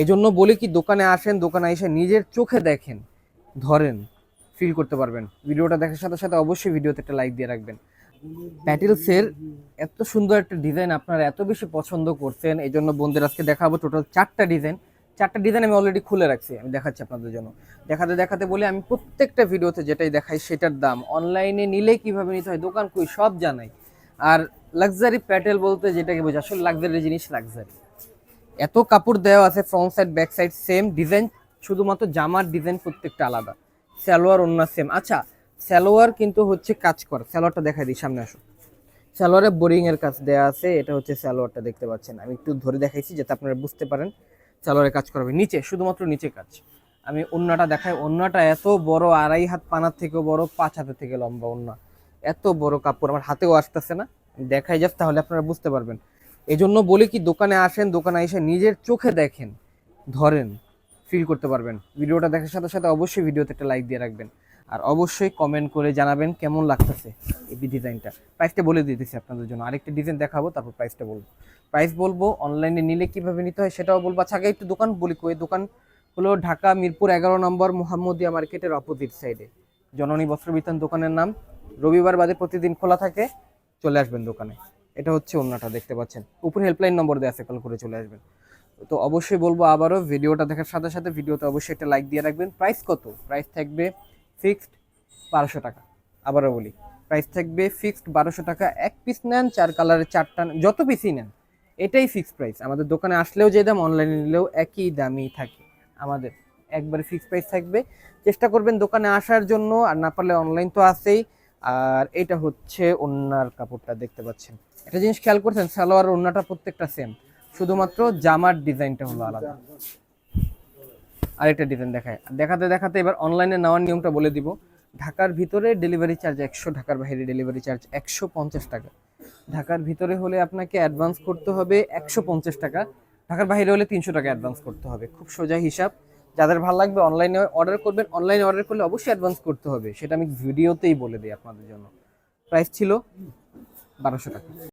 এই জন্য বলি কি, দোকানে আসেন, দোকানে এসে নিজের চোখে দেখেন, ধরেন ফিল করতে পারবেন। ভিডিওটা দেখার সাথে সাথে অবশ্যই ভিডিওতে একটা লাইক দিয়ে রাখবেন। প্যাটেলসের এত সুন্দর একটা ডিজাইন আপনারা এত বেশি পছন্দ করছেন এই জন্য বন্ধুদের আজকে দেখাবো টোটাল চারটা ডিজাইন চারটা ডিজাইন আমি অলরেডি খুলে রাখছি, আমি দেখাচ্ছি আপনাদের জন্য। দেখাতে দেখাতে বলি, আমি প্রত্যেকটা ভিডিওতে যেটাই দেখাই সেটার দাম। অনলাইনে নিলে কীভাবে নিতে হয়, দোকান কই সব জানাই। আর লাক্সারি প্যাটেল বলতে যেটাকে বোঝা আসলে লাক্সারি জিনিস লাক্সারি এত কাপড় দেওয়া আছে front side back side same design শুধুমাত্র জামার ডিজাইন প্রত্যেকটা আলাদা। সালোয়ার অন্য সেম আচ্ছা সালোয়ার কিন্তু হচ্ছে কাজ কর। সালোয়ারটা দেখাই দিই, সামনে আসো। সালোয়ারে বোরিং এর কাজ দেওয়া আছে, এটা হচ্ছে সালোয়ারটা দেখতে পাচ্ছেন। আমি একটু ধরে দেখাইছি যাতে আপনারা বুঝতে পারেন সালোয়ারে কাজ করবে নিচে, শুধুমাত্র নিচে কাজ। আমি অন্যটা দেখাই। অন্যটা এত বড়, আড়াই হাত পানার থেকেও বড়, পাঁচ হাতের থেকে লম্বা অন্য এত বড় কাপড়, আমার হাতেও আসতেছে না। দেখাই যাস তাহলে আপনারা বুঝতে পারবেন। এই জন্য বলি কি, দোকানে আসেন, দোকানে এসে নিজের চোখে দেখেন, ধরেন ফিল করতে পারবেন। ভিডিওটা দেখার সাথে সাথে অবশ্যই ভিডিওতে একটা লাইক দিয়ে রাখবেন। আর অবশ্যই কমেন্ট করে জানাবেন কেমন লাগতেছে এই ডিজাইনটা প্রাইসটা বলে দিতেছি আপনাদের জন্য। আরেকটা ডিজাইন দেখাবো, তারপর প্রাইসটা বলব। প্রাইস বলব অনলাইনে নিলে কীভাবে নিতে হয় সেটাও বলব। আচ্ছা আগে একটু দোকান বলি কই, দোকান হলো ঢাকা মিরপুর এগারো নম্বর মোহাম্মদিয়া মার্কেটের অপোজিট সাইডে জননী বস্ত্র বিতান দোকানের নাম। রবিবার বাদে প্রতিদিন খোলা থাকে, চলে আসবেন দোকানে। এটা হচ্ছে অন্যটা দেখতে পাচ্ছেন। উপরে হেল্পলাইন নম্বর দেওয়া আছে কল করে চলে আসবেন। তো অবশ্যই বলব আবারও, ভিডিওটা দেখার সাথে সাথে ভিডিওতে অবশ্যই একটা লাইক দিয়ে রাখবেন। প্রাইস কত? প্রাইস থাকবে ফিক্সড বারোশো টাকা। আবারও বলি প্রাইস থাকবে ফিক্সড বারোশো টাকা। এক পিস নেন, চার কালারের চারটা, যত পিসই নেন, এটাই ফিক্সড প্রাইস আমাদের দোকানে আসলেও যে দাম অনলাইনে নিলেও একই দামই থাকে আমাদের। একবারে ফিক্সড প্রাইস থাকবে। চেষ্টা করবেন দোকানে আসার জন্য, আর না পারলে অনলাইন তো আছেই। আর এটা হচ্ছে ওন্নার কাপড়টা, দেখতে পাচ্ছেন। একটা জিনিস খেয়াল করছেন, সালোয়ার ওন্নাটা প্রত্যেকটা সেম শুধুমাত্র জামার ডিজাইনটা হলো আলাদা। আরেকটা ডিজাইন দেখায় দেখাতে দেখাতে এবার অনলাইনে নেওয়ার নিয়মটা বলে দিব। ঢাকার ভিতরে ডেলিভারি চার্জ একশো, ঢাকার বাইরে ডেলিভারি চার্জ একশো পঞ্চাশ টাকা। ঢাকার ভিতরে হলে আপনাকে অ্যাডভান্স করতে হবে একশো পঞ্চাশ টাকা, ঢাকার বাইরে হলে তিনশো টাকা অ্যাডভান্স করতে হবে। খুব সোজা হিসাব। যাদের ভালো লাগবে অনলাইনে অর্ডার করবেন অনলাইনে অর্ডার করলে অবশ্যই অ্যাডভান্স করতে হবে। সেটা আমি ভিডিওতেই বলে দিই আপনাদের জন্য। প্রাইস ছিল বারোশো টাকা।